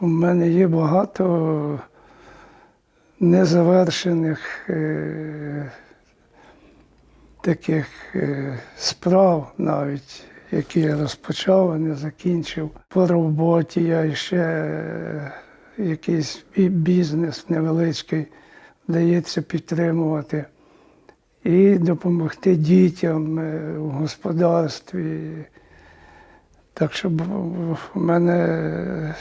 У мене є багато незавершених е, таких е, справ навіть, які я розпочав, а не закінчив. По роботі я ще е, якийсь бізнес невеличкий вдається підтримувати. І допомогти дітям в господарстві. Так що в мене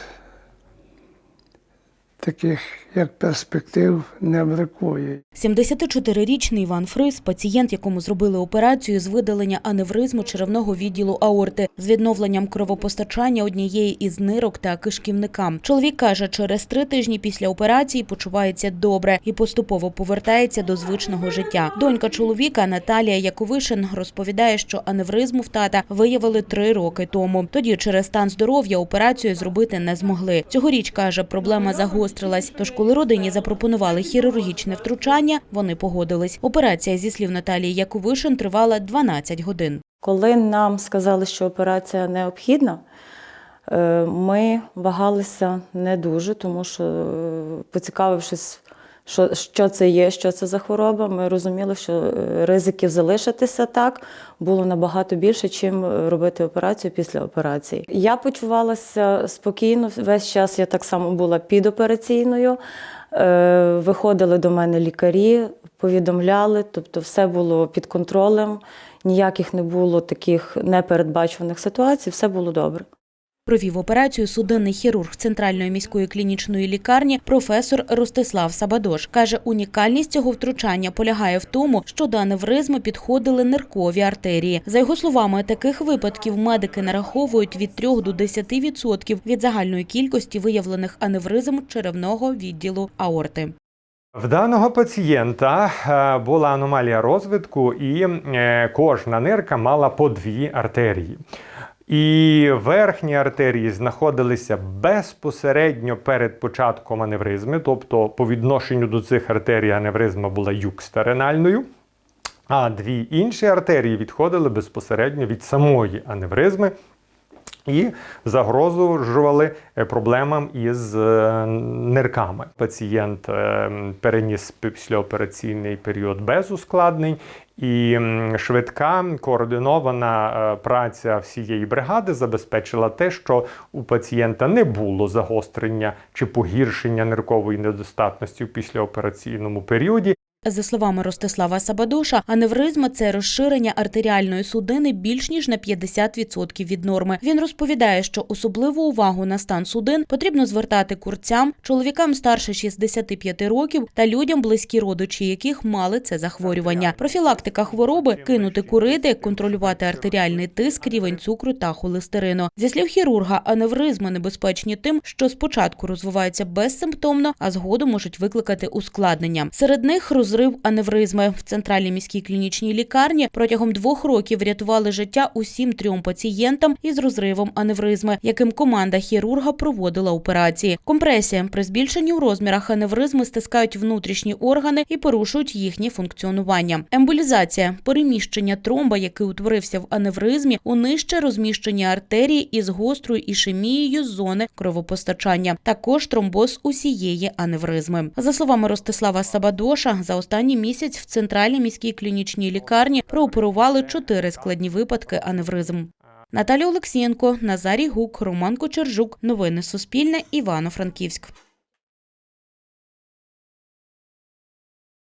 таких як перспектив не бракує. 74-річний Іван Фрис – пацієнт, якому зробили операцію з видалення аневризму черевного відділу аорти з відновленням кровопостачання однієї із нирок та кишківника. Чоловік каже, через три тижні після операції почувається добре і поступово повертається до звичного життя. Донька чоловіка Наталія Яковишин розповідає, що аневризму в тата виявили три роки тому. Тоді через стан здоров'я операцію зробити не змогли. Цьогоріч каже, проблема загострилась. Тож, коли родині запропонували хірургічне втручання, вони погодились. Операція зі слів Наталії Яковишин тривала 12 годин. Коли нам сказали, що операція необхідна, е, ми вагалися не дуже, тому що, е, поцікавившись, що, що це є, що це за хвороба, ми розуміли, що е, ризиків залишитися так було набагато більше, чим робити операцію після операції. Я почувалася спокійно, весь час я так само була підопераційною. Е, Виходили до мене лікарі, повідомляли, тобто все було під контролем, ніяких не було таких непередбачуваних ситуацій, все було добре. Провів операцію судинний хірург Центральної міської клінічної лікарні професор Ростислав Сабадош. Каже, унікальність цього втручання полягає в тому, що до аневризми підходили ниркові артерії. За його словами, таких випадків медики нараховують від 3 до 10% від загальної кількості виявлених аневризм черевного відділу аорти. В даного пацієнта е, була аномалія розвитку, і е, кожна нирка мала по дві артерії. І верхні артерії знаходилися безпосередньо перед початком аневризми, тобто по відношенню до цих артерій аневризма була юкстаренальною. А дві інші артерії відходили безпосередньо від самої аневризми і загрожували е, проблемам із е, нирками. Пацієнт е, переніс післяопераційний період без ускладнень. І швидка координована е, праця всієї бригади забезпечила те, що у пацієнта не було загострення чи погіршення ниркової недостатності в післяопераційному періоді. За словами Ростислава Сабадоша, аневризма – це розширення артеріальної судини більш ніж на 50% від норми. Він розповідає, що особливу увагу на стан судин потрібно звертати курцям, чоловікам старше 65 років та людям, близькі родичі яких мали це захворювання. Профілактика хвороби – кинути курити, контролювати артеріальний тиск, рівень цукру та холестерину. Зі слів хірурга, аневризми небезпечні тим, що спочатку розвиваються безсимптомно, а згодом можуть викликати ускладнення. Серед них розрив аневризми в центральній міській клінічній лікарні протягом двох років рятували життя усім трьом пацієнтам із розривом аневризми, яким команда хірурга проводила операції. Компресія при збільшенні у розмірах аневризми стискають внутрішні органи і порушують їхнє функціонування. Емболізація переміщення тромба, який утворився в аневризмі, у нижче розміщені артерії із гострою ішемією зони кровопостачання. Також тромбоз усієї аневризми. За словами Ростислава Сабадоша, за останній місяць в центральній міській клінічній лікарні прооперували чотири складні випадки аневризм. Наталя Олексієнко, Назарій Гук, Роман Кочержук. Новини Суспільне. Івано-Франківськ.